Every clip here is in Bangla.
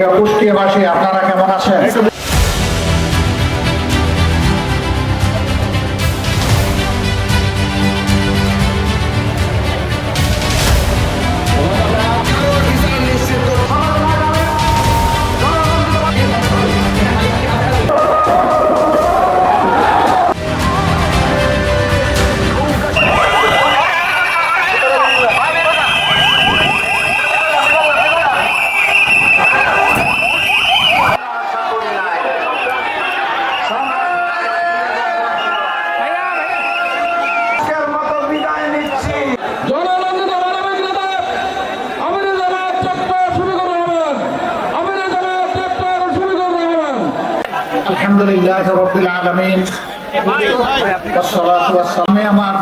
প্রিয় কুষ্টিয়াবাসী আপনারা কেমন আছেন?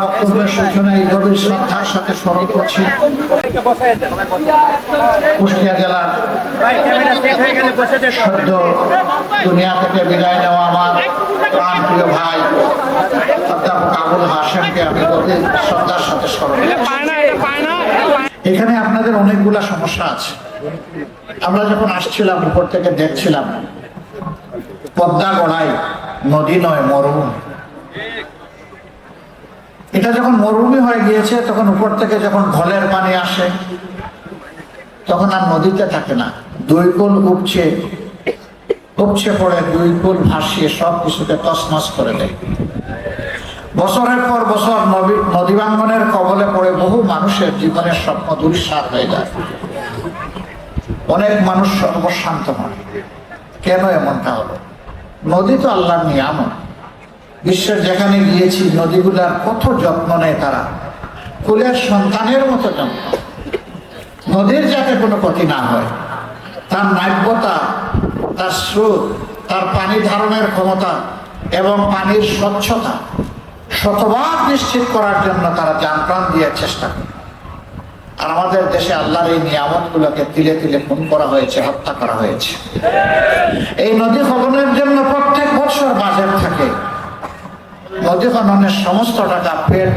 বক্তব্যের সূচনা এই গভীর শ্রদ্ধার সাথে কুষ্টিয়া দুনিয়া থেকে বিদায় নেওয়া আমার প্রিয় ভাই আমি গভীর শ্রদ্ধার সাথে এখানে আপনাদের অনেকগুলা সমস্যা আছে। আমরা যখন আসছিলাম, উপর থেকে দেখছিলাম পদ্মা গড়াই, নদী নয়, মরুভূমি। এটা যখন মরুভূমি হয়ে গিয়েছে, তখন উপর থেকে যখন ঢলের পানি আসে, তখন আর নদীতে থাকে না। দুই কুল উপচে উপচে পড়ে, দুই কুল ভাসিয়ে সব কিছুকে তছনছ করে দেয়। বছরের পর বছর নদী নদীবাঙ্গনের কবলে পড়ে বহু মানুষের জীবনের স্বপ্ন দুরিসার হয়ে যায়। অনেক মানুষ সর্বশান্ত হয়। কেন এমনটা হলো? নদী তো আল্লাহর নিয়ামত। বিশ্বের যেখানে গিয়েছি, নদীগুলার কত যত্ন নেয় তারা। কুলের সন্তানের মতো যত্ন। নদীর যাতে কোনো ক্ষতি না হয়, তার নাব্যতা, তার স্রোত, তার পানি ধারণের ক্ষমতা এবং পানির স্বচ্ছতা শতভাগ নিশ্চিত করার জন্য তারা যান প্রাণ দিয়ে চেষ্টা করে। আর আমাদের দেশে আল্লাহর এই নিয়ামতগুলোকে তিলে তিলে খুন করা হয়েছে, হত্যা করা হয়েছে। এই নদী বছর বাজেট থাকে। নদী খননের সমস্ত টাকা পেট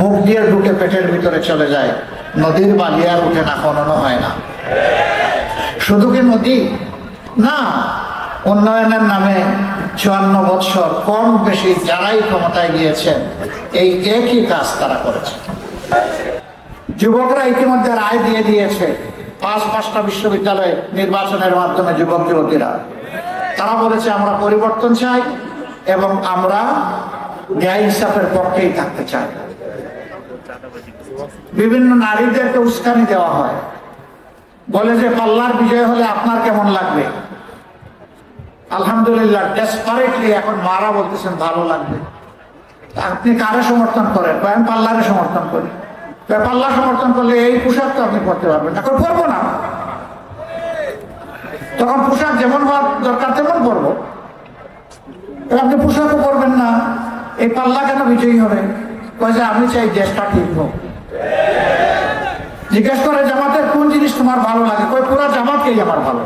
মুখ দিয়ে ঢুকে পেটের ভিতরে চলে যায়। নদীর বালি আর উঠে না খননও হয় না। শুধু কি নদী? না, উন্নয়নের নামে চুয়ান্ন বছর কম বেশি যারাই ক্ষমতায় গিয়েছেন, এই একই কাজ তারা করেছে। যুবকরা ইতিমধ্যে রায় দিয়ে দিয়েছে, পাঁচ পাঁচটা বিশ্ববিদ্যালয়ে নির্বাচনের মাধ্যমে যুবক যুবতীরা তারা বলেছে, আমরা পরিবর্তন চাই এবং আমরা ন্যায় ইনসাফের পক্ষেই থাকতে চাই। বিভিন্ন নারীদেরকে উস্কানি দেওয়া হয়। বলে যে, পাল্লার বিজয় হলে আপনার কেমন লাগবে? আলহামদুলিল্লাহ ডেসপারেটলি এখন মারা বলতেছেন, ভালো লাগবে। আপনি কারে সমর্থন করেন? কয় আমি পাল্লারে সমর্থন করি। পাল্লা সমর্থন করলে এই পোশাক তো আপনি পড়তে পারবেন এখন পরবো না। তখন পোশাক যেমন হওয়ার দরকার আপনি পোশাকও পরবেন না। এই পাল্লা কেন বিজয়ী হবে? কয় আমি চাই দেশটা ঠিক হোক। জিজ্ঞেস করে, জামাতের কোন জিনিস তোমার ভালো লাগে? কই পুরো জামাতকেই আমার ভালো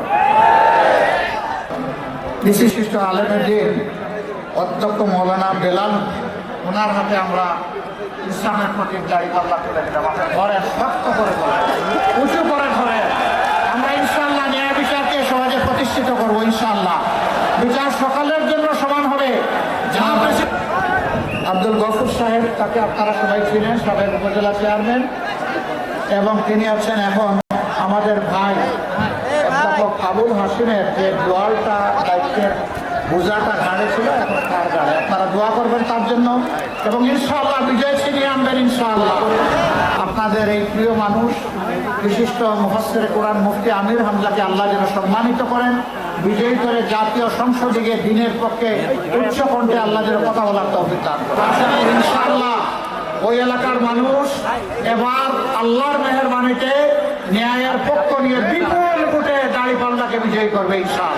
বিশিষ্ট আলেমের দিন, অধ্যক্ষ মৌলানা বেলাল, ওনার হাতে আমরা ইসলামের প্রতি দাড়ি পাল্লা তুলে ঘরে শক্ত করে উঁচু করে আমরা ইনশাল্লাহ ন্যায় বিচারকে সমাজে প্রতিষ্ঠিত করব ইনশাল্লাহ বিচার সকালের জন্য সমান হবে যা বেশি আব্দুল গফুর সাহেব, তাকে আপনারা সবাই ছিলেন সাবেক উপজেলা চেয়ারম্যান, এবং তিনি আছেন এখন আমাদের ভাই, অধ্যাপক আবুল হাসিমের যে দোয়ালটা, দায়িত্বের বোঝাটা ঘাড়ে ছিল, এখন তার ঘাড়ে আপনারা দোয়া করবেন তার জন্য, এবং ইনশাআল্লাহ বিজয় ছিনিয়ে আনবেন ইনশাআল্লাহ। আপনাদের এই প্রিয় মানুষ, বিশিষ্ট মুফাসের কোরআন মুফতি আমির হামজাকে আল্লাহ যেন সম্মানিত করেন। বিজয়ী করে জাতীয় সংসদে গিয়ে দিনের পক্ষে উচ্চ কণ্ঠে আল্লাহের কথা বলার তৌফিক দান ইনশাআল্লাহ ওই এলাকার মানুষ এবার আল্লাহর মেহরবানিতে ন্যায়ের পক্ষ নিয়ে বিপুল ভোটে দাড়ি পাল্লাকে বিজয়ী করবে ইনশাআল্লাহ।